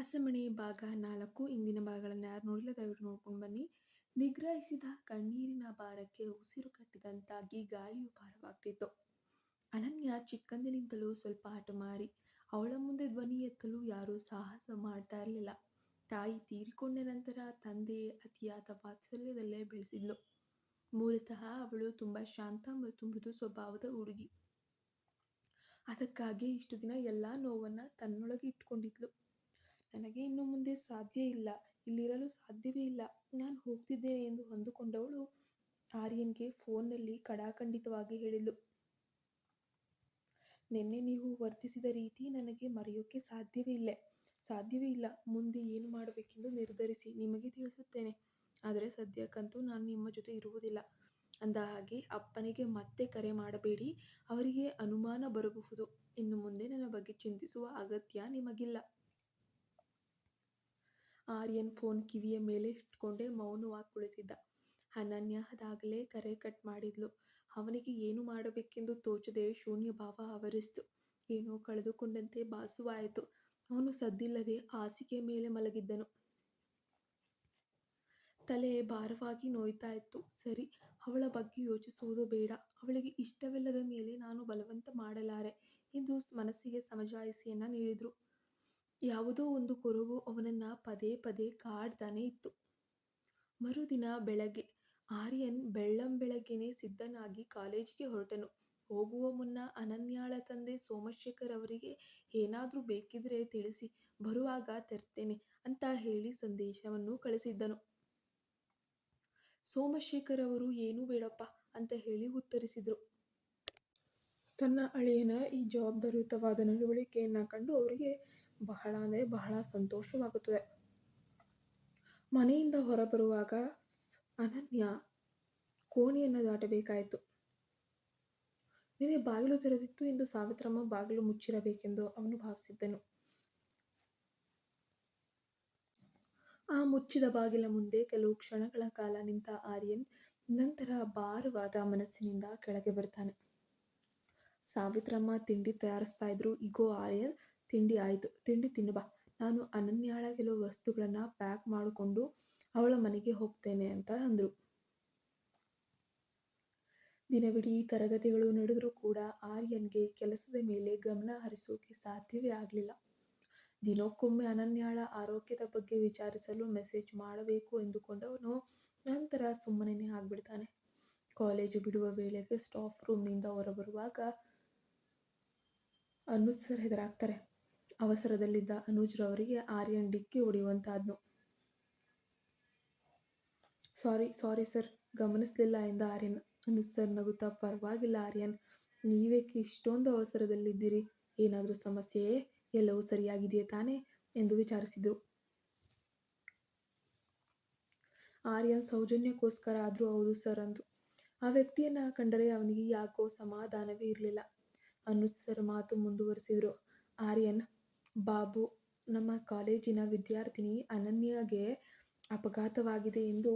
ಹಸೆಮಣೆ ಭಾಗ ನಾಲ್ಕು, ಇಂದಿನ ಭಾಗಗಳನ್ನು ಯಾರು ನೋಡಿಲ್ಲ ದಯವಿಟ್ಟು ನೋಡ್ಕೊಂಡು ಬನ್ನಿ. ನಿಗ್ರಹಿಸಿದ ಕಣ್ಣೀರಿನ ಭಾರಕ್ಕೆ ಉಸಿರು ಕಟ್ಟಿದಂತಾಗಿ ಗಾಳಿಯು ಭಾರವಾಗ್ತಿತ್ತು. ಅನನ್ಯ ಚಿಕ್ಕಂದಿನಿಂದಲೂ ಸ್ವಲ್ಪ ಹಠಮಾರಿ ಅವಳ ಮುಂದೆ ಧ್ವನಿ ಎತ್ತಲು ಯಾರೂ ಸಾಹಸ ಮಾಡ್ತಾ ಇರಲಿಲ್ಲ. ತಾಯಿ ತೀರಿಕೊಂಡ ನಂತರ ತಂದೆ ಅತಿಯಾದ ವಾತ್ಸಲ್ಯದಲ್ಲೇ ಬೆಳೆಸಿದ್ಲು. ಮೂಲತಃ ಅವಳು ತುಂಬ ಶಾಂತ ಮತ್ತು ಮೃದು ಸ್ವಭಾವದ ಹುಡುಗಿ. ಅದಕ್ಕಾಗಿ ಇಷ್ಟು ದಿನ ಎಲ್ಲ ನೋವನ್ನು ತನ್ನೊಳಗೆ ಇಟ್ಕೊಂಡಿದ್ಲು ಸಾಧ್ಯ ಇಲ್ಲ, ಇಲ್ಲಿರಲು ಸಾಧ್ಯವೇ ಇಲ್ಲ. ನಾನು ಹೋಗ್ತಿದ್ದೇನೆ ಎಂದು ಅಂದುಕೊಂಡವಳು ಆರ್ಯನ್ಗೆ ಫೋನ್ನಲ್ಲಿ ಕಡಾಖಂಡಿತವಾಗಿ ಹೇಳಿದ್ಲು. ನಿನ್ನೆ ನೀವು ವರ್ತಿಸಿದ ರೀತಿ ನನಗೆ ಮರೆಯೋಕ್ಕೆ ಸಾಧ್ಯವೇ ಇಲ್ಲ. ಸಾಧ್ಯವೇ ಇಲ್ಲ. ಮುಂದೆ ಏನು ಮಾಡಬೇಕೆಂದು ನಿರ್ಧರಿಸಿ. ನಿಮಗೆ ತಿಳಿಸುತ್ತೇನೆ. ಆದರೆ ಸದ್ಯಕ್ಕಂತೂ ನಾನು ನಿಮ್ಮ ಜೊತೆ ಇರುವುದಿಲ್ಲ. ಅಂದ ಹಾಗೆ ಅಪ್ಪನಿಗೆ ಮತ್ತೆ ಕರೆ ಮಾಡಬೇಡಿ. ಅವರಿಗೆ ಅನುಮಾನ ಬರಬಹುದು. ಇನ್ನು ಮುಂದೆ ನನ್ನ ಬಗ್ಗೆ ಚಿಂತಿಸುವ ಅಗತ್ಯ ನಿಮಗಿಲ್ಲ. ಆರ್ಯನ್ ಫೋನ್ ಕಿವಿಯ ಮೇಲೆ ಇಟ್ಕೊಂಡೇ ಮೌನವಾಗಿ ಕುಳಿತಿದ್ದ. ಅನನ್ಯ ಅದಾಗಲೇ ಕರೆ ಕಟ್ ಮಾಡಿದ್ಲು. ಅವನಿಗೆ ಏನು ಮಾಡಬೇಕೆಂದು ತೋಚದೆ ಶೂನ್ಯ ಭಾವ ಆವರಿಸಿತು. ಏನೋ ಕಳೆದುಕೊಂಡಂತೆ ಬಾಸುವಾಯಿತು. ಅವನು ಸದ್ದಿಲ್ಲದೆ ಹಾಸಿಗೆ ಮೇಲೆ ಮಲಗಿದ್ದನು. ತಲೆ ಭಾರವಾಗಿ ನೋಯ್ತಾ ಇತ್ತು. ಸರಿ, ಅವಳ ಬಗ್ಗೆ ಯೋಚಿಸುವುದು ಬೇಡ. ಅವಳಿಗೆ ಇಷ್ಟವಿಲ್ಲದ ಮೇಲೆ ನಾನು ಬಲವಂತ ಮಾಡಲಾರೆ ಎಂದು ಮನಸ್ಸಿಗೆ ಸಮಜಾಯಿಸಿಯನ್ನ ನೀಡಿದ್ರು. ಯಾವುದೋ ಒಂದು ಕೊರಗು ಅವನನ್ನು ಪದೇ ಪದೇ ಕಾಡ್ತಾನೆ ಇತ್ತು. ಮರುದಿನ ಬೆಳಗ್ಗೆ ಆರ್ಯನ್ ಬೆಳ್ಳಂಬೆಳಗ್ಗೆನೆ ಸಿದ್ಧನಾಗಿ ಕಾಲೇಜಿಗೆ ಹೊರಟನು. ಹೋಗುವ ಮುನ್ನ ಅನನ್ಯಾಳ ತಂದೆ ಸೋಮಶೇಖರ್ ಅವರಿಗೆ ಏನಾದರೂ ಬೇಕಿದ್ರೆ ತಿಳಿಸಿ, ಬರುವಾಗ ತರ್ತೇನೆ ಅಂತ ಹೇಳಿ ಸಂದೇಶವನ್ನು ಕಳಿಸಿದ್ದನು. ಸೋಮಶೇಖರ್ ಅವರು, ಏನೂ ಬೇಡಪ್ಪ ಅಂತ ಹೇಳಿ ಉತ್ತರಿಸಿದರು. ತನ್ನ ಅಳಿಯನ ಈ ಜವಾಬ್ದಾರಿಯುತವಾದ ನಡವಳಿಕೆಯನ್ನು ಕಂಡು ಅವರಿಗೆ ಬಹಳ ಅಂದರೆ ಬಹಳ ಸಂತೋಷವಾಗುತ್ತದೆ. ಮನೆಯಿಂದ ಹೊರಬರುವಾಗ ಅನನ್ಯ ಕೋಣೆಯನ್ನು ದಾಟಬೇಕಾಯಿತು. ನಿನ್ನೆ ಬಾಗಿಲು ತೆರೆದಿತ್ತು ಎಂದು ಸಾವಿತ್ರಮ್ಮ ಬಾಗಿಲು ಮುಚ್ಚಿರಬೇಕೆಂದು ಅವನು ಭಾವಿಸಿದ್ದನು. ಆ ಮುಚ್ಚಿದ ಬಾಗಿಲ ಮುಂದೆ ಕೆಲವು ಕ್ಷಣಗಳ ಕಾಲ ನಿಂತ ಆರ್ಯನ್ ನಂತರ ಭಾರವಾದ ಮನಸ್ಸಿನಿಂದ ಕೆಳಗೆ ಬರ್ತಾನೆ. ಸಾವಿತ್ರಮ್ಮ ತಿಂಡಿ ತಯಾರಿಸ್ತಾ ಇದ್ರು. ಈಗೋ ಆರ್ಯನ್ ತಿಂಡಿ ಆಯಿತು. ತಿಂಡಿ ತಿನ್ನು ಬಾ. ನಾನು ಅನನ್ಯಾಳ ಕೆಲವು ವಸ್ತುಗಳನ್ನು ಪ್ಯಾಕ್ ಮಾಡಿಕೊಂಡು ಅವಳ ಮನೆಗೆ ಹೋಗ್ತೇನೆ ಅಂತ ಅಂದರು. ದಿನವಿಡೀ ತರಗತಿಗಳು ನಡೆದರೂ ಕೂಡ ಆರ್ಯನ್ಗೆ ಕೆಲಸದ ಮೇಲೆ ಗಮನ ಹರಿಸೋಕೆ ಸಾಧ್ಯವೇ ಆಗಲಿಲ್ಲ. ದಿನಕ್ಕೊಮ್ಮೆ ಅನನ್ಯಾಳ ಆರೋಗ್ಯದ ಬಗ್ಗೆ ವಿಚಾರಿಸಲು ಮೆಸೇಜ್ ಮಾಡಬೇಕು ಎಂದುಕೊಂಡವನು ನಂತರ ಸುಮ್ಮನೆ ಆಗ್ಬಿಡ್ತಾನೆ. ಕಾಲೇಜು ಬಿಡುವ ವೇಳೆಗೆ ಸ್ಟಾಫ್ ರೂಮ್ನಿಂದ ಹೊರಬರುವಾಗ ಅನುಸರ್ ಸರ್ ಹೆದರಾಗ್ತಾರೆ ಅವಸರದಲ್ಲಿದ್ದ ಅನುಜ್ರವರಿಗೆ ಆರ್ಯನ್ ಡಿಕ್ಕಿ ಹೊಡೆಯುವಂತಾದ್ನು. ಸಾರಿ ಸಾರಿ ಸರ್, ಗಮನಿಸಲಿಲ್ಲ ಎಂದ ಆರ್ಯನ್. ಅನುಜ್ ಸರ್, ನಗುತ್ತಾ, ಪರವಾಗಿಲ್ಲ ಆರ್ಯನ್. ನೀವೇಕೆ ಇಷ್ಟೊಂದು ಅವಸರದಲ್ಲಿದ್ದೀರಿ. ಏನಾದರೂ ಸಮಸ್ಯೆಯೇ? ಎಲ್ಲವೂ ಸರಿಯಾಗಿದೆಯೇ ತಾನೇ? ಎಂದು ವಿಚಾರಿಸಿದರು. ಆರ್ಯನ್ ಸೌಜನ್ಯಕ್ಕೋಸ್ಕರ, ಆದರೂ ಹೌದು ಸರ್ ಅಂದು ಆ ವ್ಯಕ್ತಿಯನ್ನು ಕಂಡರೆ ಅವನಿಗೆ ಯಾಕೋ ಸಮಾಧಾನವೇ ಇರಲಿಲ್ಲ. ಅನುಜ್ ಸರ್ ಮಾತು ಮುಂದುವರಿಸಿದರು. ಆರ್ಯನ್ ಬಾಬು, ನಮ್ಮ ಕಾಲೇಜಿನ ವಿದ್ಯಾರ್ಥಿನಿ ಅನನ್ಯಗೆ ಅಪಘಾತವಾಗಿದೆ ಎಂದು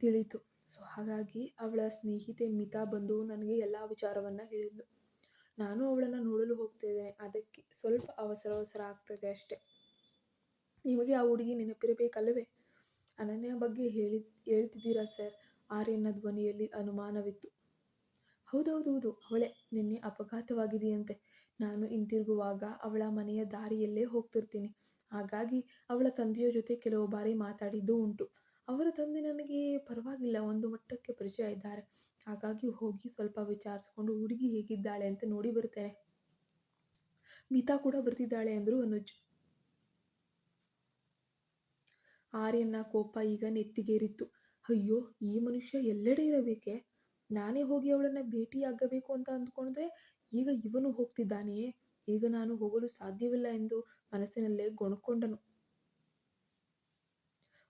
ತಿಳಿತು. ಸೊ, ಹಾಗಾಗಿ ಅವಳ ಸ್ನೇಹಿತೆ ಮಿತಾ ಬಂದು ನನಗೆ ಎಲ್ಲ ವಿಚಾರವನ್ನು ಹೇಳಿದ್ಲು. ನಾನು ಅವಳನ್ನು ನೋಡಲು ಹೋಗ್ತಿದ್ದೆ ಅದಕ್ಕೆ ಸ್ವಲ್ಪ ಅವಸರ ಅವಸರ ಆಗ್ತದೆ ಅಷ್ಟೆ. ನಿಮಗೆ ಆ ಹುಡುಗಿ ನೆನಪಿರಬೇಕಲ್ಲವೇ? ಅನನ್ಯ ಬಗ್ಗೆ ಹೇಳಿ, ಹೇಳ್ತಿದ್ದೀರಾ ಸರ್? ಆರ್ಯನ ಧ್ವನಿಯಲ್ಲಿ ಅನುಮಾನವಿತ್ತು. ಹೌದೌದೌದು, ಅವಳೇ ನಿನ್ನೆ ಅಪಘಾತವಾಗಿದೆಯಂತೆ. ನಾನು ಹಿಂತಿರುಗುವಾಗ ಅವಳ ಮನೆಯ ದಾರಿಯಲ್ಲೇ ಹೋಗ್ತಿರ್ತೀನಿ. ಹಾಗಾಗಿ ಅವಳ ತಂದೆಯ ಜೊತೆ ಕೆಲವು ಬಾರಿ ಮಾತಾಡಿದ್ದು ಉಂಟು. ಅವರ ತಂದೆ ನನಗೆ ಪರವಾಗಿಲ್ಲ, ಒಂದು ಮಟ್ಟಕ್ಕೆ ಪರಿಚಯ ಇದ್ದಾರೆ. ಹಾಗಾಗಿ ಹೋಗಿ ಸ್ವಲ್ಪ ವಿಚಾರಿಸ್ಕೊಂಡು ಹುಡುಗಿ ಹೇಗಿದ್ದಾಳೆ ಅಂತ ನೋಡಿ ಬರ್ತೇನೆ ಮಿತಾ ಕೂಡ ಬರ್ತಿದ್ದಾಳೆ ಅಂದರು ಅನುಜ್. ಆರ್ಯನ ಕೋಪ ಈಗ ನೆತ್ತಿಗೇರಿತ್ತು. ಅಯ್ಯೋ, ಈ ಮನುಷ್ಯ ಎಲ್ಲೆಡೆ ಇರಬೇಕೆ? ನಾನೇ ಹೋಗಿ ಅವಳನ್ನು ಭೇಟಿಯಾಗಬೇಕು ಅಂತ ಅಂದ್ಕೊಂಡ್ರೆ ಈಗ ಇವನು ಹೋಗ್ತಿದ್ದಾನೆಯೇ? ಈಗ ನಾನು ಹೋಗಲು ಸಾಧ್ಯವಿಲ್ಲ ಎಂದು ಮನಸ್ಸಿನಲ್ಲೇ ಗೊಣಕೊಂಡನು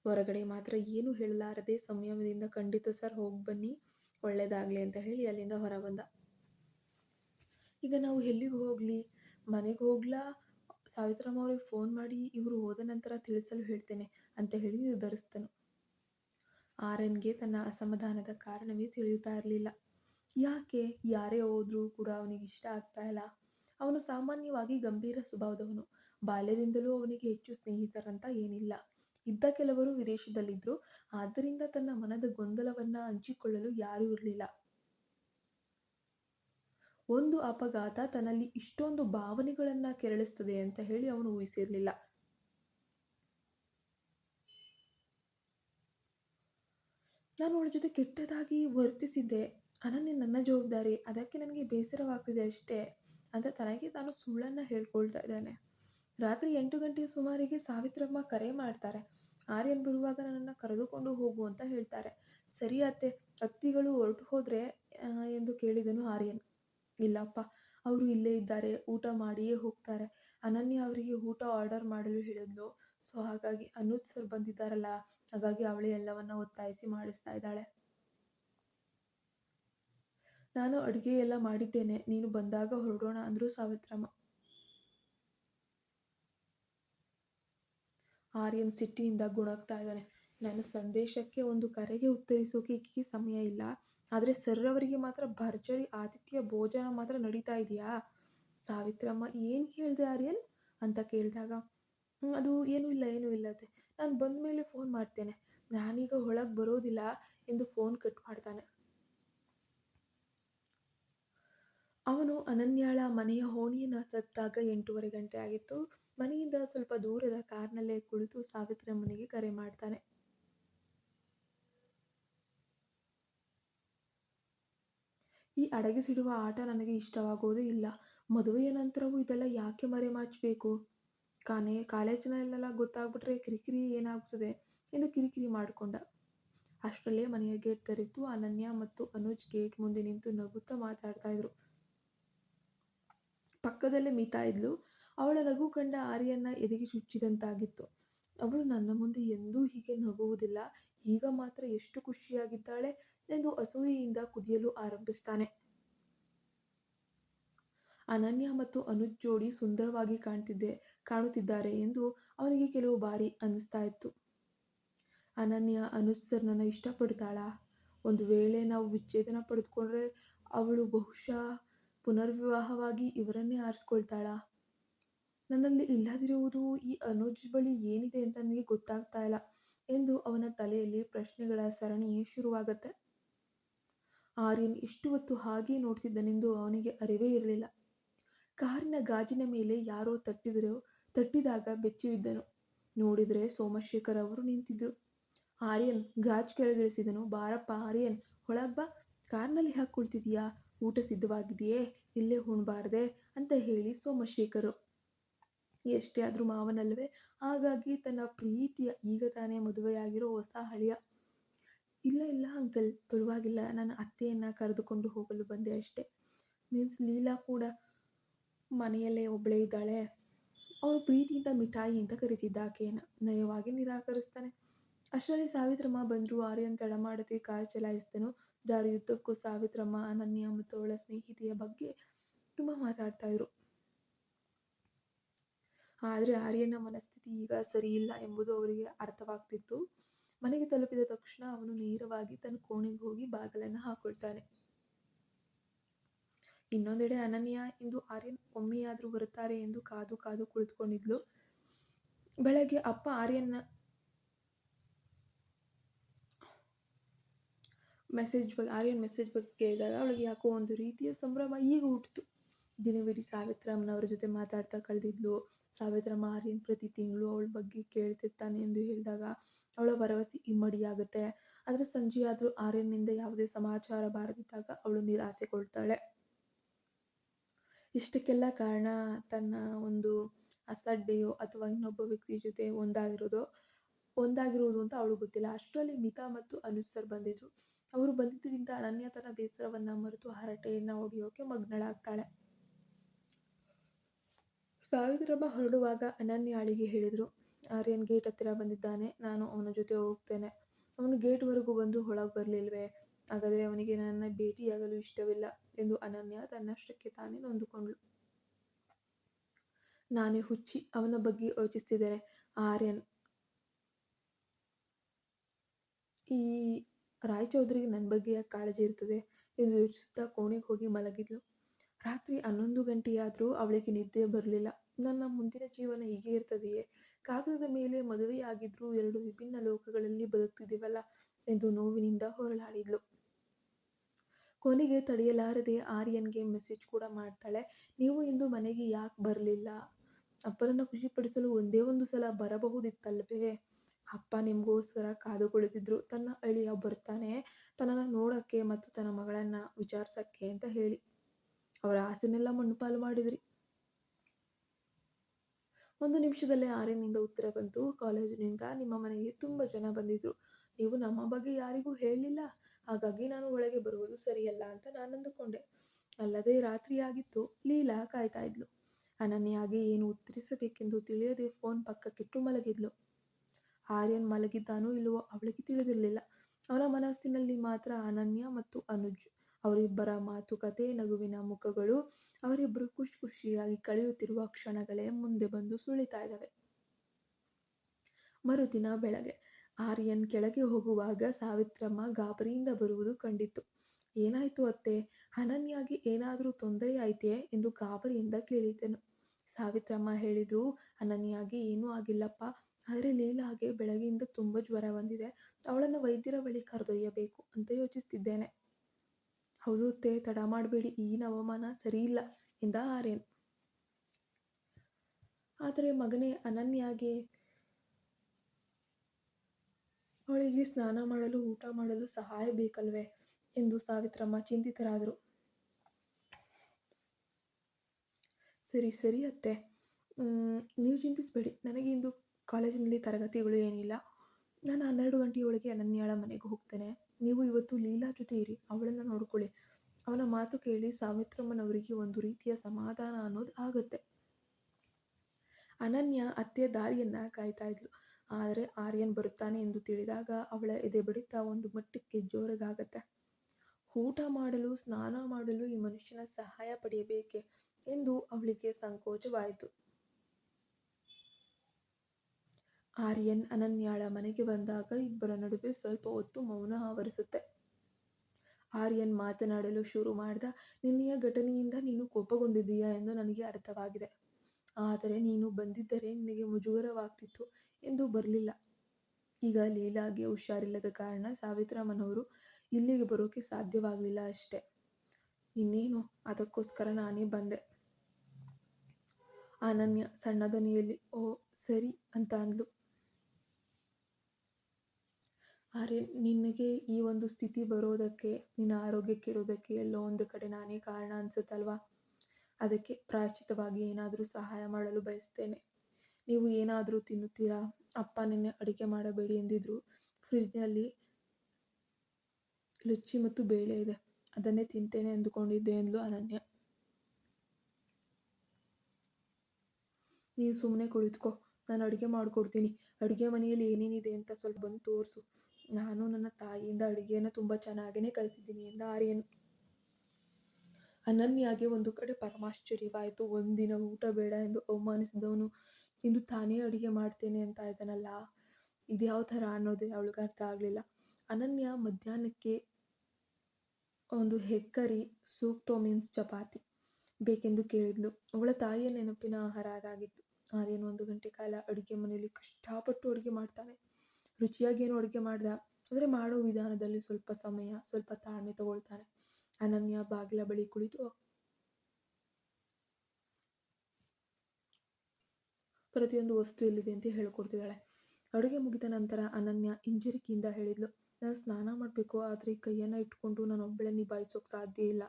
ಹೊರಗಡೆ ಮಾತ್ರ ಏನು ಹೇಳಲಾರದೆ ಸಂಯಮದಿಂದ ಖಂಡಿತ, ಸರ್, ಹೋಗಿ ಬನ್ನಿ ಒಳ್ಳೆಯದಾಗಲಿ ಅಂತ ಹೇಳಿ ಅಲ್ಲಿಂದ ಹೊರ ಬಂದ ಈಗ ನಾವು ಎಲ್ಲಿಗೆ ಹೋಗಲಿ? ಮನೆಗೆ ಹೋಗ್ಲಾ? ಸಾವಿತ್ರಮ್ಮ ಅವ್ರಿಗೆ ಫೋನ್ ಮಾಡಿ ಇವರು ಹೋದ ನಂತರ ತಿಳಿಸಲು ಹೇಳ್ತೇನೆ ಅಂತ ಹೇಳಿ ನಿರ್ಧರಿಸ್ತನು ಆರ್ಯನ್ಗೆ ತನ್ನ ಅಸಮಾಧಾನದ ಕಾರಣವೇ ತಿಳಿಯುತ್ತಾ ಇರಲಿಲ್ಲ. ಯಾಕೆ ಯಾರೇ ಹೋದರೂ ಕೂಡ ಅವನಿಗೆ ಇಷ್ಟ ಆಗ್ತಾ ಇಲ್ಲ? ಅವನು ಸಾಮಾನ್ಯವಾಗಿ ಗಂಭೀರ ಸ್ವಭಾವದವನು. ಬಾಲ್ಯದಿಂದಲೂ ಅವನಿಗೆ ಹೆಚ್ಚು ಸ್ನೇಹಿತರಂತ ಏನಿಲ್ಲ. ಇದ್ದ ಕೆಲವರು ವಿದೇಶದಲ್ಲಿದ್ದರು ಆದ್ದರಿಂದ ತನ್ನ ಮನದ ಗೊಂದಲವನ್ನು ಹಂಚಿಕೊಳ್ಳಲು ಯಾರೂ ಇರಲಿಲ್ಲ. ಒಂದು ಅಪಘಾತ ತನ್ನಲ್ಲಿ ಇಷ್ಟೊಂದು ಭಾವನೆಗಳನ್ನು ಕೆರಳಿಸ್ತದೆ ಅಂತ ಹೇಳಿ ಅವನು ಊಹಿಸಿರಲಿಲ್ಲ. ನಾನು ಅವಳ ಜೊತೆ ಕೆಟ್ಟದಾಗಿ ವರ್ತಿಸಿದ್ದೆ. ಅನನ್ಯ ನನ್ನ ಜವಾಬ್ದಾರಿ, ಅದಕ್ಕೆ ನನಗೆ ಬೇಸರವಾಗ್ತಿದೆ ಅಷ್ಟೇ ಅಂತ ತನಗೆ ತಾನು ಸುಳ್ಳನ್ನು ಹೇಳ್ಕೊಳ್ತಾ ಇದ್ದಾನೆ. ರಾತ್ರಿ ಎಂಟು ಗಂಟೆಯ ಸುಮಾರಿಗೆ ಸಾವಿತ್ರಮ್ಮ ಕರೆ ಮಾಡ್ತಾರೆ. ಆರ್ಯನ್ ಬರುವಾಗ ನನ್ನನ್ನು ಕರೆದುಕೊಂಡು ಹೋಗು ಅಂತ ಹೇಳ್ತಾರೆ. ಸರಿ ಅತ್ತೆ, ಅತ್ತಿಗಳು ಹೊರಟು ಹೋದರೆ ಎಂದು ಕೇಳಿದನು ಆರ್ಯನ್. ಇಲ್ಲಪ್ಪ, ಅವರು ಇಲ್ಲೇ ಇದ್ದಾರೆ, ಊಟ ಮಾಡಿಯೇ ಹೋಗ್ತಾರೆ. ಅನನ್ಯ ಅವರಿಗೆ ಊಟ ಆರ್ಡರ್ ಮಾಡಲು ಹೇಳಿದ್ಲು. ಸೊ, ಹಾಗಾಗಿ ಅನುಜ್ ಸರ್ ಬಂದಿದ್ದಾರಲ್ಲ, ಹಾಗಾಗಿ ಅವಳೇ ಎಲ್ಲವನ್ನ ಒತ್ತಾಯಿಸಿ ಮಾಡಿಸ್ತಾ ಇದ್ದಾಳೆ. ನಾನು ಅಡುಗೆ ಎಲ್ಲ ಮಾಡಿದ್ದೇನೆ. ನೀನು ಬಂದಾಗ ಹೊರಡೋಣ ಅಂದ್ರು ಸಾವಿತ್ರಮ್ಮ. ಆರ್ಯನ್ ಸಿಟ್ಟಿಯಿಂದ ಗುಣಗ್ತಾ ಇದ್ದಾನೆ. ನನ್ನ ಸಂದೇಶಕ್ಕೆ ಒಂದು ಕರೆಗೆ ಉತ್ತರಿಸೋಕೆ ಈ ಸಮಯ ಇಲ್ಲ. ಆದರೆ ಸರ್ರವರಿಗೆ ಮಾತ್ರ ಭರ್ಜರಿ ಆತಿಥ್ಯ ಭೋಜನ ಮಾತ್ರ ನಡೀತಾ ಇದೆಯಾ? ಸಾವಿತ್ರಮ್ಮ, ಏನು ಹೇಳಿದೆ ಆರ್ಯನ್? ಅಂತ ಕೇಳಿದಾಗ ಅದು ಏನೂ ಇಲ್ಲ, ಏನೂ ಇಲ್ಲದೆ ನಾನು ಬಂದ ಮೇಲೆ ಫೋನ್ ಮಾಡ್ತೇನೆ. ನಾನೀಗ ಒಳಗೆ ಬರೋದಿಲ್ಲ ಎಂದು ಫೋನ್ ಕಟ್ ಮಾಡ್ತಾನೆ. ಅವನು ಅನನ್ಯಾಳ ಮನೆಯ ಹೋಣಿಯನ್ನು ತತ್ತಾಗ ಎಂಟೂವರೆ ಗಂಟೆ ಆಗಿತ್ತು. ಮನೆಯಿಂದ ಸ್ವಲ್ಪ ದೂರದ ಕಾರ್ನಲ್ಲೇ ಕುಳಿತು ಸಾವಿತ್ರಿ ಮನೆಗೆ ಕರೆ ಮಾಡ್ತಾನೆ. ಈ ಅಡಗಿಸಿಡುವ ಆಟ ನನಗೆ ಇಷ್ಟವಾಗೋದೇ ಇಲ್ಲ. ಮದುವೆಯ ನಂತರವೂ ಇದೆಲ್ಲ ಯಾಕೆ ಮರೆಮಾಚಬೇಕು ಕಾನೇ ಕಾಲೇಜಿನಲ್ಲೆಲ್ಲ ಗೊತ್ತಾಗ್ಬಿಟ್ರೆ ಕಿರಿಕಿರಿ ಏನಾಗ್ತದೆ ಎಂದು ಕಿರಿಕಿರಿ ಮಾಡಿಕೊಂಡ. ಅಷ್ಟರಲ್ಲೇ ಮನೆಯ ಗೇಟ್ ತೆರೆದು ಅನನ್ಯ ಮತ್ತು ಅನುಜ್ ಗೇಟ್ ಮುಂದೆ ನಿಂತು ನಗುತ್ತಾ ಮಾತಾಡ್ತಾ ಇದ್ರು. ಪಕ್ಕದಲ್ಲೇ ಮೀತಾ ಇದ್ಲು. ಅವಳ ನಗು ಕಂಡ ಆರ್ಯನ ಎದೆಗೆ ಚುಚ್ಚಿದಂತಾಗಿತ್ತು. ಅವಳು ನನ್ನ ಮುಂದೆ ಎಂದೂ ಹೀಗೆ ನಗುವುದಿಲ್ಲ. ಈಗ ಮಾತ್ರ ಎಷ್ಟು ಖುಷಿಯಾಗಿದ್ದಾಳೆ ಎಂದು ಅಸೂಯೆಯಿಂದ ಕುದಿಯಲು ಆರಂಭಿಸ್ತಾನೆ. ಅನನ್ಯ ಮತ್ತು ಅನುಜ್ ಜೋಡಿ ಸುಂದರವಾಗಿ ಕಾಣ್ತಿದ್ದೆ, ಕಾಣುತ್ತಿದ್ದಾರೆ ಎಂದು ಅವನಿಗೆ ಕೆಲವು ಬಾರಿ ಅನ್ನಿಸ್ತಾ ಇತ್ತು ಅನನ್ಯ, ಅನುಜ್ ಸರ್ ನನ್ನ ಇಷ್ಟಪಡ್ತಾಳಾ? ಒಂದು ವೇಳೆ ನಾವು ವಿಚ್ಛೇದನ ಪಡೆದುಕೊಂಡ್ರೆ ಅವಳು ಬಹುಶಃ ಪುನರ್ವಿವಾಹವಾಗಿ ಇವರನ್ನೇ ಆರಿಸ್ಕೊಳ್ತಾಳಾ? ನನ್ನಲ್ಲಿ ಇಲ್ಲದಿರುವುದು ಈ ಅನುಜ್ ಬಳಿ ಏನಿದೆ ಅಂತ ನನಗೆ ಗೊತ್ತಾಗ್ತಾ ಇಲ್ಲ ಎಂದು ಅವನ ತಲೆಯಲ್ಲಿ ಪ್ರಶ್ನೆಗಳ ಸರಣಿ ಶುರುವಾಗತ್ತೆ. ಆರ್ಯನ್ ಇಷ್ಟು ಹೊತ್ತು ಹಾಗೆ ನೋಡ್ತಿದ್ದನೆಂದು ಅವನಿಗೆ ಅರಿವೇ ಇರಲಿಲ್ಲ. ಕಾರಿನ ಗಾಜಿನ ಮೇಲೆ ಯಾರೋ ತಟ್ಟಿದರೋ, ತಟ್ಟಿದಾಗ ಬೆಚ್ಚಿವಿದ್ದನು ನೋಡಿದರೆ ಸೋಮಶೇಖರ್ ಅವರು ನಿಂತಿದ್ದರು ಆರ್ಯನ್ ಗಾಜ್ ಕೆಳಗಿಳಿಸಿದನು. ಬಾರಪ್ಪ ಆರ್ಯನ್, ಒಳಗ್ ಬಾ. ಕಾರ್ನಲ್ಲಿ ಹಾಕಿ ಊಟ ಸಿದ್ಧವಾಗಿದೆಯೇ? ಇಲ್ಲೇ ಉಣ್ಬಾರ್ದೆ ಅಂತ ಹೇಳಿ ಸೋಮಶೇಖರು. ಎಷ್ಟೇ ಆದರೂ ಮಾವನಲ್ವೇ? ಹಾಗಾಗಿ ತನ್ನ ಪ್ರೀತಿಯ ಈಗ ತಾನೇ ಮದುವೆಯಾಗಿರೋ ಹೊಸ ಹಳಿಯ. ಇಲ್ಲ ಇಲ್ಲ ಅಂಕಲ್, ಪರವಾಗಿಲ್ಲ. ನಾನು ಅತ್ತೆಯನ್ನು ಕರೆದುಕೊಂಡು ಹೋಗಲು ಬಂದೆ ಅಷ್ಟೇ. ಮೀನ್ಸ್ ಲೀಲಾ ಕೂಡ ಮನೆಯಲ್ಲೇ ಒಬ್ಬಳೇ ಇದ್ದಾಳೆ. ಅವನು ಪ್ರೀತಿಯಿಂದ ಮಿಠಾಯಿ ಅಂತ ಕರಿತಿದ್ದ ಆಕೆಯನ್ನು. ನಯವಾಗಿ ನಿರಾಕರಿಸ್ತಾನೆ. ಅಷ್ಟರಲ್ಲಿ ಸಾವಿತ್ರಮ್ಮ ಬಂದರು ಆರ್ಯನ್ ತಡಮಾಡದೆ ಕಾರ್ ಚಲಾಯಿಸಿದನು. ದಾರಿಯುದ್ದಕ್ಕೂ ಸಾವಿತ್ರಮ್ಮ, ಅನನ್ಯ ಮತ್ತು ಅವಳ ಸ್ನೇಹಿತೆಯ ಬಗ್ಗೆ ತುಂಬ ಮಾತಾಡ್ತಾ ಇದ್ರು. ಆದರೆ ಆರ್ಯನ ಮನಸ್ಥಿತಿ ಈಗ ಸರಿಯಿಲ್ಲ ಎಂಬುದು ಅವರಿಗೆ ಅರ್ಥವಾಗ್ತಿತ್ತು. ಮನೆಗೆ ತಲುಪಿದ ತಕ್ಷಣ ಅವನು ನೇರವಾಗಿ ತನ್ನ ಕೋಣೆಗೆ ಹೋಗಿ ಬಾಗಿಲನ್ನು ಹಾಕೊಳ್ತಾನೆ. ಇನ್ನೊಂದೆಡೆ ಅನನ್ಯ, ಇಂದು ಆರ್ಯನ್ ಒಮ್ಮೆಯಾದರೂ ಬರುತ್ತಾರೆ ಎಂದು ಕಾದು ಕಾದು ಕುಳಿತುಕೊಂಡಿದ್ಲು. ಬೆಳಗ್ಗೆ ಅಪ್ಪ ಆರ್ಯನ್ನ ಮೆಸೇಜ್ ಬಗ್ಗೆ ಆರ್ಯನ್ ಮೆಸೇಜ್ ಬಗ್ಗೆ ಕೇಳಿದಾಗ ಅವಳಿಗೆ ಯಾಕೋ ಒಂದು ರೀತಿಯ ಸಂಭ್ರಮ ಈಗ ಹುಟ್ಟಿತು ದಿನವಿಡೀ ಸಾವಿತ್ರಮ್ಮನವರ ಜೊತೆ ಮಾತಾಡ್ತಾ ಕಳೆದಿದ್ಲು. ಸಾವಿತ್ರಮ್ಮ ಆರ್ಯನ್ ಪ್ರತಿ ತಿಂಗಳು ಅವಳ ಬಗ್ಗೆ ಕೇಳ್ತಿರ್ತಾನೆ ಎಂದು ಹೇಳಿದಾಗ ಅವಳ ಭರವಸೆ ಇಮ್ಮಡಿಯಾಗುತ್ತೆ. ಆದರೆ ಸಂಜೆ ಆದರೂ ಯಾವುದೇ ಸಮಾಚಾರ ಬಾರದಿದ್ದಾಗ ಅವಳು ನಿರಾಸೆಗೊಳ್ತಾಳೆ ಇಷ್ಟಕ್ಕೆಲ್ಲ ಕಾರಣ ತನ್ನ ಒಂದು ಅಸಡ್ಡೆಯೋ ಅಥವಾ ಇನ್ನೊಬ್ಬ ವ್ಯಕ್ತಿ ಜೊತೆ ಒಂದಾಗಿರೋದು, ಒಂದಾಗಿರುವುದು ಅಂತ ಅವಳು ಗೊತ್ತಿಲ್ಲ. ಅಷ್ಟರಲ್ಲಿ ಮಿತಾ ಮತ್ತು ಅನುಸರ್ ಬಂದಿದ್ರು. ಅವರು ಬಂದಿದ್ದರಿಂದ ಅನನ್ಯ ತನ್ನ ಬೇಸರವನ್ನು ಮರೆತು ಹರಟೆಯನ್ನು ಹೊಡೆಯೋಕೆ ಮಗ್ನಳಾಗ್ತಾಳೆ. ಸಾವಿತ್ರಮ್ಮ ಹೊರಡುವಾಗ ಅನನ್ಯಾಳಿಗೆ ಹೇಳಿದರು, ಆರ್ಯನ್ ಗೇಟ್ ಹತ್ತಿರ ಬಂದಿದ್ದಾನೆ, ನಾನು ಅವನ ಜೊತೆ ಹೋಗ್ತೇನೆ. ಅವನು ಗೇಟ್ವರೆಗೂ ಬಂದು ಒಳಗೆ ಬರಲಿಲ್ವೇ? ಹಾಗಾದರೆ ಅವನಿಗೆ ನನ್ನ ಭೇಟಿಯಾಗಲು ಇಷ್ಟವಿಲ್ಲ ಎಂದು ಅನನ್ಯ ತನ್ನಷ್ಟಕ್ಕೆ ತಾನೇ ನೊಂದುಕೊಂಡ್ಳು. ನಾನೇ ಹುಚ್ಚಿ, ಅವನ ಬಗ್ಗೆ ಯೋಚಿಸ್ತಿದ್ದೇನೆ. ಆರ್ಯನ್, ಈ ರಾಯಚೌಧರಿಗೆ ನನ್ನ ಬಗ್ಗೆ ಕಾಳಜಿ ಇರ್ತದೆ? ಎಂದು ಯೋಚಿಸುತ್ತಾ ಕೋಣೆಗೆ ಹೋಗಿ ಮಲಗಿದ್ಲು. ರಾತ್ರಿ ಹನ್ನೊಂದು ಗಂಟೆಯಾದರೂ ಅವಳಿಗೆ ನಿದ್ದೆ ಬರಲಿಲ್ಲ. ನನ್ನ ಮುಂದಿನ ಜೀವನ ಹೀಗೆ ಇರ್ತದೆಯೇ? ಕಾಗದದ ಮೇಲೆ ಮದುವೆಯಾಗಿದ್ದರೂ ಎರಡು ವಿಭಿನ್ನ ಲೋಕಗಳಲ್ಲಿ ಬದುಕ್ತಿದ್ದೀವಲ್ಲ? ಎಂದು ನೋವಿನಿಂದ ಹೊರಳಾಡಿದ್ಲು. ಕೊನೆಗೆ ತಡೆಯಲಾರದೆ ಆರ್ಯನ್ಗೆ ಮೆಸೇಜ್ ಕೂಡ ಮಾಡ್ತಾಳೆ. ನೀವು ಇಂದು ಮನೆಗೆ ಯಾಕೆ ಬರಲಿಲ್ಲ? ಅಪ್ಪನನ್ನು ಖುಷಿಪಡಿಸಲು ಒಂದೇ ಒಂದು ಸಲ ಬರಬಹುದಿತ್ತಲ್ವೇ? ಅಪ್ಪ ನಿಮಗೋಸ್ಕರ ಕಾದು ಕುಳಿತಿದ್ರು. ತನ್ನ ಅಳಿಯ ಬರ್ತಾನೆ. ತನ್ನನ್ನು ನೋಡೋಕ್ಕೆ ಮತ್ತು ತನ್ನ ಮಗಳನ್ನು ವಿಚಾರಿಸೋಕ್ಕೆ ಅಂತ ಹೇಳಿ. ಅವರ ಆಸೆನೆಲ್ಲ ಮಣ್ಣುಪಾಲು ಮಾಡಿದ್ರಿ. ಒಂದು ನಿಮಿಷದಲ್ಲೇ ಆರ್ಯನಿಂದ ಉತ್ತರ ಬಂತು. ಕಾಲೇಜಿನಿಂದ ನಿಮ್ಮ ಮನೆಗೆ ತುಂಬ ಜನ ಬಂದಿದ್ರು. ನೀವು ನಮ್ಮ ಬಗ್ಗೆ ಯಾರಿಗೂ ಹೇಳಲಿಲ್ಲ ಹಾಗಾಗಿ ನಾನು ಒಳಗೆ ಬರುವುದು ಸರಿಯಲ್ಲ ಅಂತ ನಾನು ಅಂದುಕೊಂಡೆ. ಅಲ್ಲದೆ ರಾತ್ರಿಯಾಗಿತ್ತು ಲೀಲಾ ಕಾಯ್ತಾ ಇದ್ಲು. ಅನನ್ಯಾಗಿ ಏನು ಉತ್ತರಿಸಬೇಕೆಂದು ತಿಳಿಯದೆ ಫೋನ್ ಪಕ್ಕಕ್ಕಿಟ್ಟು ಮಲಗಿದ್ಲು. ಆರ್ಯನ್ ಮಲಗಿದ್ದಾನೋ ಇಲ್ಲವೋ ಅವಳಿಗೆ ತಿಳಿದಿರಲಿಲ್ಲ. ಅವನ ಮನಸ್ಸಿನಲ್ಲಿ ಮಾತ್ರ ಅನನ್ಯ ಮತ್ತು ಅನುಜ್. ಅವರಿಬ್ಬರ ಮಾತುಕತೆ, ನಗುವಿನ ಮುಖಗಳು ಅವರಿಬ್ಬರು ಖುಷಿ ಖುಷಿಯಾಗಿ ಕಳೆಯುತ್ತಿರುವ ಕ್ಷಣಗಳೇ ಮುಂದೆ ಬಂದು ಸುಳಿತಾ ಇದ್ದಾವೆ. ಮರುದಿನ ಬೆಳಗ್ಗೆ ಆರ್ಯನ್ ಕೆಳಗೆ ಹೋಗುವಾಗ ಸಾವಿತ್ರಮ್ಮ ಗಾಬರಿಯಿಂದ ಬರುವುದು ಕಂಡಿತ್ತು. ಏನಾಯ್ತು ಅತ್ತೆ? ಅನನ್ಯಾಗಿ ಏನಾದರೂ ತೊಂದರೆ ಆಯ್ತೆಯೇ ಎಂದು ಗಾಬರಿಯಿಂದ ಕೇಳಿದ್ದೆನು. ಸಾವಿತ್ರಮ್ಮ ಹೇಳಿದ್ರು, ಅನನ್ಯಾಗಿ ಏನೂ ಆಗಿಲ್ಲಪ್ಪ ಆದರೆ ಲೀಲಾಗೆ ಬೆಳಗ್ಗೆಯಿಂದ ತುಂಬ ಜ್ವರ ಬಂದಿದೆ. ಅವಳನ್ನು ವೈದ್ಯರ ಬಳಿ ಕರೆದೊಯ್ಯಬೇಕು ಅಂತ ಯೋಚಿಸ್ತಿದ್ದೇನೆ. ಹೌದು ಅತ್ತೆ, ತಡ ಮಾಡಬೇಡಿ, ಈಗಿನ ಹವಾಮಾನ ಸರಿಯಿಲ್ಲ ಎಂದ ಆರ್ಯನ್. ಆದರೆ ಮಗನೇ ಅನನ್ಯಾಗೆ ಅವಳಿಗೆ ಸ್ನಾನ ಮಾಡಲು, ಊಟ ಮಾಡಲು ಸಹಾಯ ಬೇಕಲ್ವೇ ಎಂದು ಸಾವಿತ್ರಮ್ಮ ಚಿಂತಿತರಾದರು. ಸರಿ ಸರಿ ಅತ್ತೆ. ನೀವು ಚಿಂತಿಸಬೇಡಿ. ನನಗೆ ಇಂದು ಕಾಲೇಜಿನಲ್ಲಿ ತರಗತಿಗಳು ಏನಿಲ್ಲ. ನಾನು ಹನ್ನೆರಡು ಗಂಟೆಯೊಳಗೆ ಅನನ್ಯಾಳ ಮನೆಗೆ ಹೋಗ್ತೇನೆ. ನೀವು ಇವತ್ತು ಲೀಲಾ ಜೊತೆ ಇರಿ, ಅವಳನ್ನು ನೋಡ್ಕೊಳ್ಳಿ. ಅವನ ಮಾತು ಕೇಳಿ ಸಾವಿತ್ರಮ್ಮನವರಿಗೆ ಒಂದು ರೀತಿಯ ಸಮಾಧಾನ ಅನ್ನೋದು ಆಗುತ್ತೆ. ಅನನ್ಯ ಅತ್ತೆ ದಾರಿಯನ್ನ ಕಾಯ್ತಾ ಇದ್ಲು. ಆದರೆ ಆರ್ಯನ್ ಬರುತ್ತಾನೆ ಎಂದು ತಿಳಿದಾಗ ಅವಳ ಎದೆ ಬಡಿತ ಒಂದು ಮಟ್ಟಕ್ಕೆ ಜೋರಾಗತ್ತೆ. ಊಟ ಮಾಡಲು, ಸ್ನಾನ ಮಾಡಲು ಈ ಮನುಷ್ಯನ ಸಹಾಯ ಪಡೆಯಬೇಕೆ ಎಂದು ಅವಳಿಗೆ ಸಂಕೋಚವಾಯಿತು. ಆರ್ಯನ್ ಅನನ್ಯಾಳ ಮನೆಗೆ ಬಂದಾಗ ಇಬ್ಬರ ನಡುವೆ ಸ್ವಲ್ಪ ಹೊತ್ತು ಮೌನ ಆವರಿಸುತ್ತೆ. ಆರ್ಯನ್ ಮಾತನಾಡಲು ಶುರು ಮಾಡಿದ, ನಿನ್ನೆಯ ಘಟನೆಯಿಂದ ನೀನು ಕೋಪಗೊಂಡಿದ್ದೀಯಾ ಎಂದು ನನಗೆ ಅರ್ಥವಾಗಿದೆ. ಆದರೆ ನೀನು ಬಂದಿದ್ದರೆ ನಿನಗೆ ಮುಜುಗರವಾಗ್ತಿತ್ತು ಎಂದು ಬರಲಿಲ್ಲ. ಈಗ ಲೀಲಾಗೆ ಹುಷಾರಿಲ್ಲದ ಕಾರಣ ಸಾವಿತ್ರಮ್ಮನವರು ಇಲ್ಲಿಗೆ ಬರೋಕೆ ಸಾಧ್ಯವಾಗಲಿಲ್ಲ ಅಷ್ಟೆ. ಇನ್ನೇನು, ಅದಕ್ಕೋಸ್ಕರ ನಾನೇ ಬಂದೆ. ಅನನ್ಯ ಸಣ್ಣ ದನಿಯಲ್ಲಿ ಓ ಸರಿ ಅಂತ ಅಂದ್ಲು ಆರ್ಯನ್ ನಿನಗೆ ಈ ಒಂದು ಸ್ಥಿತಿ ಬರೋದಕ್ಕೆ, ನಿನ್ನ ಆರೋಗ್ಯ ಕೆಡೋದಕ್ಕೆ ಎಲ್ಲೋ ಒಂದು ಕಡೆ ನಾನೇ ಕಾರಣ ಅನಿಸುತ್ತಲ್ವಾ? ಅದಕ್ಕೆ ಪ್ರಾಯಶ್ಚಿತವಾಗಿ ಏನಾದರೂ ಸಹಾಯ ಮಾಡಲು ಬಯಸ್ತೇನೆ. ನೀವು ಏನಾದರೂ ತಿನ್ನುತ್ತೀರಾ? ಅಪ್ಪ ನಿನ್ನೆ ಅಡುಗೆ ಮಾಡಬೇಡಿ ಎಂದಿದ್ರು. ಫ್ರಿಜ್ನಲ್ಲಿ ಲುಚ್ಚಿ ಮತ್ತು ಬೇಳೆ ಇದೆ. ಅದನ್ನೇ ತಿಂತೇನೆ ಅಂದುಕೊಂಡಿದ್ದೆ ಎಂದು ಅನನ್ಯ. ನೀನು ಸುಮ್ಮನೆ ಕುಳಿತುಕೋ. ನಾನು ಅಡುಗೆ ಮಾಡಿಕೊಡ್ತೀನಿ. ಅಡುಗೆ ಮನೆಯಲ್ಲಿ ಏನೇನಿದೆ ಅಂತ ಸ್ವಲ್ಪ ಬಂದು ತೋರಿಸು. ನಾನು ನನ್ನ ತಾಯಿಯಿಂದ ಅಡುಗೆಯನ್ನು ತುಂಬ ಚೆನ್ನಾಗೇ ಕಲಿತಿದ್ದೀನಿ ಎಂದ ಆರ್ಯನ್. ಅನನ್ಯಾಗೆ ಒಂದು ಕಡೆ ಪರಮಾಶ್ಚರ್ಯವಾಯಿತು, ಒಂದಿನ ಊಟ ಬೇಡ ಎಂದು ಅವಮಾನಿಸಿದವನು ಇಂದು ತಾನೇ ಅಡುಗೆ ಮಾಡ್ತೇನೆ ಅಂತ ಇದ್ದಾನಲ್ಲ, ಇದು ಯಾವ ಥರ ಅನ್ನೋದೇ ಅವಳಿಗೆ ಅರ್ಥ ಆಗಲಿಲ್ಲ. ಅನನ್ಯ ಮಧ್ಯಾಹ್ನಕ್ಕೆ ಒಂದು ಹೆಕ್ಕರಿ ಸೂಕ್ತೋ ಮೀನ್ಸ್ ಚಪಾತಿ ಬೇಕೆಂದು ಕೇಳಿದ್ಲು. ಅವಳ ತಾಯಿಯ ನೆನಪಿನ ಆಹಾರ ಅದಾಗಿತ್ತು. ಆರ್ಯನ್ ಒಂದು ಗಂಟೆ ಕಾಲ ಅಡುಗೆ ಮನೆಯಲ್ಲಿ ಕಷ್ಟಪಟ್ಟು ಅಡುಗೆ ಮಾಡ್ತಾನೆ. ರುಚಿಯಾಗೇನು ಅಡುಗೆ ಮಾಡ್ದ? ಅಂದರೆ ಮಾಡೋ ವಿಧಾನದಲ್ಲಿ ಸ್ವಲ್ಪ ಸಮಯ, ಸ್ವಲ್ಪ ತಾಳ್ಮೆ ತಗೊಳ್ತಾನೆ. ಅನನ್ಯ, ಬಾಗಿಲ ಬಳಿ ಕುಳಿತು ಪ್ರತಿಯೊಂದು ವಸ್ತು ಎಲ್ಲಿದೆ ಅಂತ ಹೇಳಿಕೊಡ್ತಿದ್ದಾಳೆ. ಅಡುಗೆ ಮುಗಿದ ನಂತರ ಅನನ್ಯ ಹಿಂಜರಿಕೆಯಿಂದ ಹೇಳಿದ್ಲು, ನಾನು ಸ್ನಾನ ಮಾಡಬೇಕು, ಆದರೆ ಕೈಯನ್ನು ಇಟ್ಕೊಂಡು ನಾನು ಒಬ್ಬಳೆ ನಿಭಾಯಿಸೋಕೆ ಸಾಧ್ಯ ಇಲ್ಲ.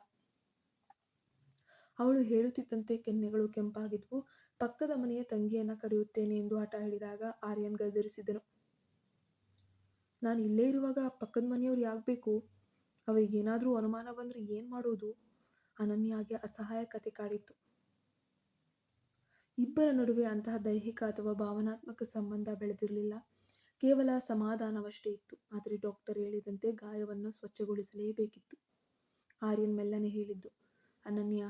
ಅವಳು ಹೇಳುತ್ತಿದ್ದಂತೆ ಕೆನ್ನೆಗಳು ಕೆಂಪಾಗಿದ್ವು. ಪಕ್ಕದ ಮನೆಯ ತಂಗಿಯನ್ನು ಕರೆಯುತ್ತೇನೆ ಎಂದು ಹಠ ಹೇಳಿದಾಗ ಆರ್ಯನ್ ಗದರಿಸಿದನು. ನಾನು ಇಲ್ಲೇ ಇರುವಾಗ ಪಕ್ಕದ ಮನೆಯವ್ರು ಯಾಕೆ ಬೇಕು ಅವರಿಗೇನಾದರೂ ಅನುಮಾನ ಬಂದರೆ ಏನು ಮಾಡೋದು? ಅನನ್ಯಾಗೆ ಅಸಹಾಯಕತೆ ಕಾಡಿತ್ತು. ಇಬ್ಬರ ನಡುವೆ ಅಂತಹ ದೈಹಿಕ ಅಥವಾ ಭಾವನಾತ್ಮಕ ಸಂಬಂಧ ಬೆಳೆದಿರಲಿಲ್ಲ. ಕೇವಲ ಸಮಾಧಾನವಷ್ಟೇ ಇತ್ತು. ಆದರೆ ಡಾಕ್ಟರ್ ಹೇಳಿದಂತೆ ಗಾಯವನ್ನು ಸ್ವಚ್ಛಗೊಳಿಸಲೇಬೇಕಿತ್ತು. ಆರ್ಯನ್ ಮೆಲ್ಲನೆ ಹೇಳಿದ್ದು, ಅನನ್ಯ,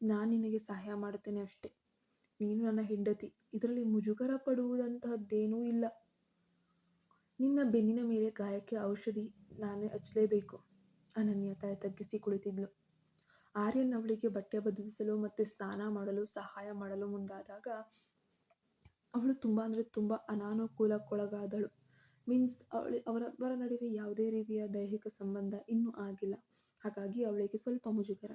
ನಾನು ನಿನಗೆ ಸಹಾಯ ಮಾಡುತ್ತೇನೆ ಅಷ್ಟೇ. ನೀನು ನನ್ನ ಹೆಂಡತಿ. ಇದರಲ್ಲಿ ಮುಜುಗರ ಪಡುವುದಂತಹದ್ದೇನೂ ಇಲ್ಲ. ನಿನ್ನ ಬೆನ್ನಿನ ಮೇಲೆ ಗಾಯಕ್ಕೆ ಔಷಧಿ ನಾನೇ ಹಚ್ಚಲೇಬೇಕು. ಅನನ್ಯ ತಲೆ ತಗ್ಗಿಸಿ ಕುಳಿತಿದ್ಲು. ಆರ್ಯನ್ ಅವಳಿಗೆ ಬಟ್ಟೆ ಬದಲಿಸಲು ಮತ್ತು ಸ್ನಾನ ಮಾಡಲು, ಸಹಾಯ ಮಾಡಲು ಮುಂದಾದಾಗ ಅವಳು ತುಂಬ ಅಂದರೆ ತುಂಬ ಅನಾನುಕೂಲಕ್ಕೊಳಗಾದಳು. ಮೀನ್ಸ್ ಅವಳಿ ಅವರಬ್ಬರ ನಡುವೆ ಯಾವುದೇ ರೀತಿಯ ದೈಹಿಕ ಸಂಬಂಧ ಇನ್ನೂ ಆಗಿಲ್ಲ. ಹಾಗಾಗಿ ಅವಳಿಗೆ ಸ್ವಲ್ಪ ಮುಜುಗರ.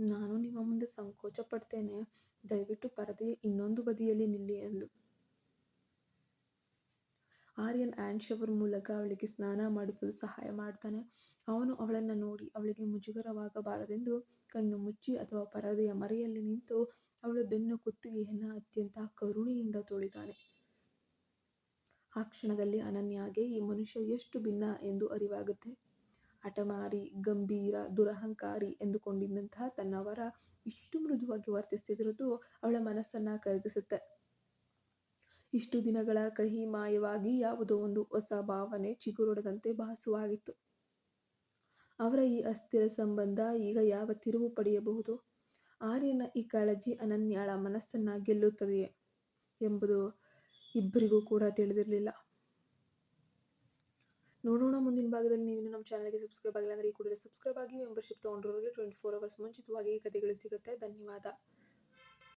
ನಾನು ನಿಮ್ಮ ಮುಂದೆ ಸಂಕೋಚ ಪಡ್ತೇನೆ. ದಯವಿಟ್ಟು ಪರದೆಯ ಇನ್ನೊಂದು ಬದಿಯಲ್ಲಿ ನಿಲ್ಲಿ ಎಂದು. ಆರ್ಯನ್ ಆ್ಯಂಡ್ ಶವರ್ ಮೂಲಕ ಅವಳಿಗೆ ಸ್ನಾನ ಮಾಡಿಸಲು ಸಹಾಯ ಮಾಡ್ತಾನೆ. ಅವನು ಅವಳನ್ನು ನೋಡಿ ಅವಳಿಗೆ ಮುಜುಗರವಾಗಬಾರದೆಂದು ಕಣ್ಣು ಮುಚ್ಚಿ ಅಥವಾ ಪರದೆಯ ಮರೆಯಲ್ಲಿ ನಿಂತು ಅವಳ ಬೆನ್ನು ಕುತ್ತಿಗೆಯನ್ನು ಅತ್ಯಂತ ಕರುಣೆಯಿಂದ ತೊಳಿತಾನೆ ಆ ಕ್ಷಣದಲ್ಲಿ ಅನನ್ಯಾಗೆ, ಈ ಮನುಷ್ಯ ಎಷ್ಟು ಭಿನ್ನ ಎಂದು ಅರಿವಾಗುತ್ತೆ. ಹಠಮಾರಿ, ಗಂಭೀರ, ದುರಹಂಕಾರಿ ಎಂದುಕೊಂಡಿದ್ದಂತಹ ತನ್ನವರ ಇಷ್ಟು ಮೃದುವಾಗಿ ವರ್ತಿಸ್ತಿದ್ದಿರೋದು ಅವಳ ಮನಸ್ಸನ್ನು ಕರಗಿಸುತ್ತೆ. ಇಷ್ಟು ದಿನಗಳ ಕಹಿ ಮಾಯವಾಗಿ ಯಾವುದೋ ಒಂದು ಹೊಸ ಭಾವನೆ ಚಿಗುರೊಡದಂತೆ ಭಾಸವಾಗಿತ್ತು. ಅವರ ಈ ಅಸ್ಥಿರ ಸಂಬಂಧ ಈಗ ಯಾವ ತಿರುವು ಪಡೆಯಬಹುದು? ಆರ್ಯನ ಈ ಕಾಳಜಿ ಅನನ್ಯಾಳ ಮನಸ್ಸನ್ನು ಗೆಲ್ಲುತ್ತದೆಯೇ ಎಂಬುದು ಇಬ್ಬರಿಗೂ ಕೂಡ ತಿಳಿದಿರಲಿಲ್ಲ. ನೋಡೋಣ ಮುಂದಿನ ಭಾಗದಲ್ಲಿ ನೀವು ನಮ್ಮ ಚಾನಲ್ಗೆ ಸಬ್ಸ್ಕ್ರೈಬ್ ಆಗಿಲ್ಲ ಅಂದರೆ ಈ ಕೂಡಲೇ ಸಬ್ಸ್ಕ್ರೈಬ್ ಆಗಿ ಮೆಂಬರ್ಶಿಪ್ ತಗೊಂಡವರಿಗೆ ಟ್ವೆಂಟಿ ಫೋರ್ ಅವರ್ಸ್ ಮುಂಚಿತವಾಗಿ ಕಥೆಗಳು ಸಿಗುತ್ತೆ. ಧನ್ಯವಾದ.